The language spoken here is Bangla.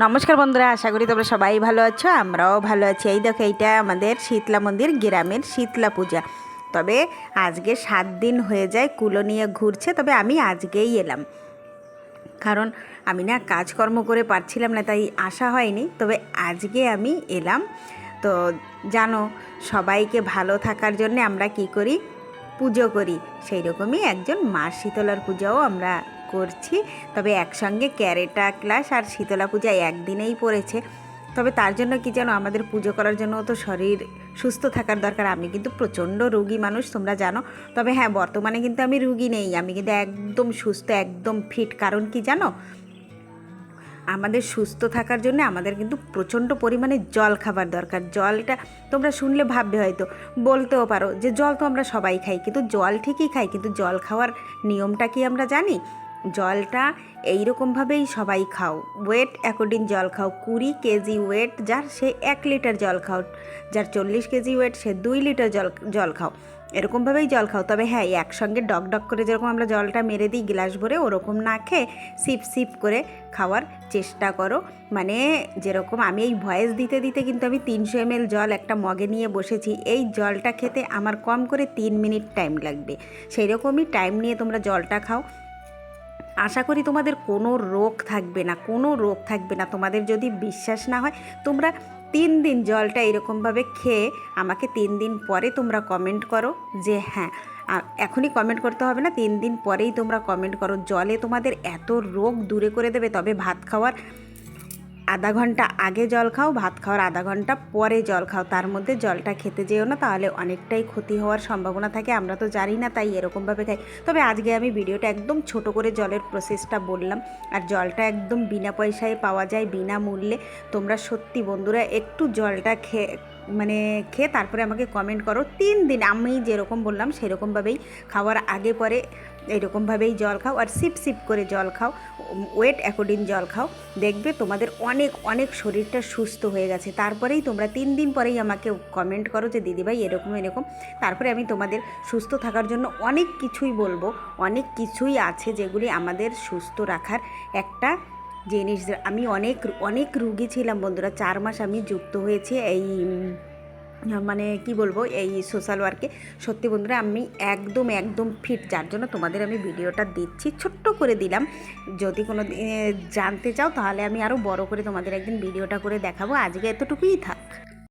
নমস্কার বন্ধুরা, আশা করি তোমরা সবাই ভালো আছো, আমরাও ভালো আছি। এই দেখো, এইটা আমাদের শীতলা মন্দির, গ্রামের শীতলা পূজা। তবে আজকে সাত দিন হয়ে যায়, কুলো নিয়ে ঘুরছে, তবে আমি আজকেই এলাম। কারণ আমি না কাজকর্ম করে পারছিলাম না, তাই আশা হয়নি। তবে আজকে আমি এলাম। তো জানো, সবাইকে ভালো থাকার জন্য আমরা কি করি? পুজো করি। সেই রকমই একজন মা শীতলার পূজাও আমরা করছি। তবে একসঙ্গে ক্যারেটা, ক্লাস আর শীতলা পূজা একদিনেই পড়েছে। তবে তার জন্য কি জানো আমাদের পুজো করার জন্য তো শরীর সুস্থ থাকার দরকার। আমি কিন্তু প্রচণ্ড রুগী মানুষ, তোমরা জানো। তবে হ্যাঁ বর্তমানে কিন্তু আমি রুগী নেই। আমি কিন্তু একদম সুস্থ, একদম ফিট। কারণ কি জানো? আমাদের সুস্থ থাকার জন্য আমাদের কিন্তু প্রচণ্ড পরিমাণে জল খাবার দরকার। জলটা তোমরা শুনলে ভাববে হয়তো, বলতেও পারো যে জল তো আমরা সবাই খাই। কিন্তু জল ঠিকই খাই, কিন্তু জল খাওয়ার নিয়মটা কি আমরা জানি? জলটা এইরকমভাবেই সবাই খাও। ওয়েট অ্যাকর্ডিং জল খাও, কুড়ি কেজি ওয়েট যার সে এক লিটার জল খাও, যার চল্লিশ কেজি ওয়েট সে দুই লিটার জল জল খাও। এরকমভাবেই জল খাও। তবে হ্যাঁ একসঙ্গে ডক ডক করে যেরকম আমরা জলটা মেরে দিই গ্লাস ভরে, ওরকম না খেয়ে সিপ সিপ করে খাওয়ার চেষ্টা করো। মানে যেরকম আমি এই ভয়েস দিতে দিতে কিন্তু আমি তিনশো এম জল একটা মগে নিয়ে বসেছি, এই জলটা খেতে আমার কম করে তিন মিনিট টাইম লাগবে। সেই রকমই টাইম নিয়ে তোমরা জলটা খাও। আশা করি তোমাদের কোনো রোগ থাকবে না, কোনো রোগ থাকবে না। তোমাদের যদি বিশ্বাস না হয়, তোমরা তিন দিন জলটা এরকমভাবে খেয়ে আমাকে তিন দিন পরে তোমরা কমেন্ট করো যে হ্যাঁ এখনই কমেন্ট করতে হবে না, তিন দিন পরেই তোমরা কমেন্ট করো। জলে তোমাদের এত রোগ দূরে করে দেবে, তবে ভাত খাওয়ার আধা ঘণ্টা আগে জল খাও, ভাত খাওয়ার আধা ঘণ্টা পরে জল খাও। তার মধ্যে জলটা খেতে যেও না, তাহলে অনেকটাই ক্ষতি হওয়ার সম্ভাবনা থাকে। আমরা তো জানি না তাই এরকমভাবে খাই। তবে আজকে আমি ভিডিওটা একদম ছোট করে জলের প্রসেসটা বললাম। আর জলটা একদম বিনা পয়সায় পাওয়া যায়, বিনা মূল্যে। তোমরা সত্যি বন্ধুরা একটু জলটা খেয়ে মানে খেয়ে তারপরে আমাকে কমেন্ট করো। তিন দিন আমি যেরকম বললাম, সেরকমভাবেই খাওয়ার আগে পরে এরকমভাবেই জল খাও। আর সিপ সিপ করে জল খাও। ওয়েট অ্যাকর্ডিং জল খাও। দেখবে তোমাদের অনেক অনেক শরীরটা সুস্থ হয়ে গেছে। তারপরেই তোমরা তিন দিন পরেই আমাকে কমেন্ট করো যে, দিদিভাই, এরকম এরকম। তারপরে আমি তোমাদের সুস্থ থাকার জন্য অনেক কিছুই বলব। অনেক কিছুই আছে যেগুলি আমাদের সুস্থ রাখার একটা জিনিস। আমি অনেক অনেক রুগী ছিলাম বন্ধুরা। চার মাস আমি যুক্ত হয়েছি এই মানে কি বলব, এই সোশ্যাল ওয়ার্কে সত্যি বন্ধুরা আমি একদম একদম ফিট যার জন্য তোমাদের আমি ভিডিওটা দিচ্ছি। ছোট্ট করে দিলাম। যদি কোনো জানতে চাও তাহলে আমি আরও বড় করে তোমাদের একদিন ভিডিওটা করে দেখাবো। আজকে এতটুকুই থাক